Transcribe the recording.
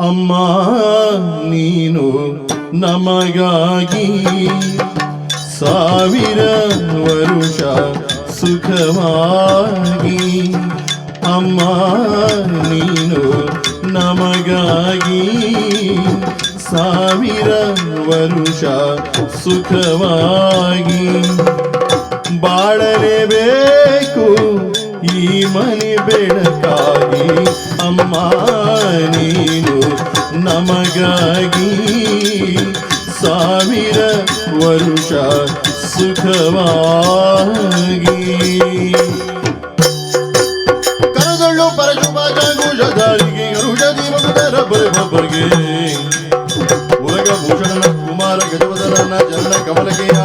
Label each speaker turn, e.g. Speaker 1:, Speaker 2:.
Speaker 1: ಅಮ್ಮ, ನೀನು ನಮಗಾಗಿ ಸಾವಿರ ವರುಷ ಸುಖವಾಗಿ. ಅಮ್ಮ, ನೀನು ನಮಗಾಗಿ ಸಾವಿರ ವರುಷ ಸುಖವಾಗಿ. ಬಾಳಲೇಬೇಕು ಈ ಮನೆ ಬೆಳಕಾಗಿ. ನಮಗಾಗಿ ಸಾವಿರ ವರುಷ ಸುಖವಾಗಿ. ಕರದೊಳ್ಳು ಪರಶುಭಾಜ ಘೋಷಧಾರಿಗೆ ಗರುಡದಿ ಮಗುದರ ಬರೆಬಬ್ಬರಿಗೆ ಉರಗ ಭೂಷಣ ಕುಮಾರ ಗಜವದರನ ಜನ ಕಮಲಗೆಯ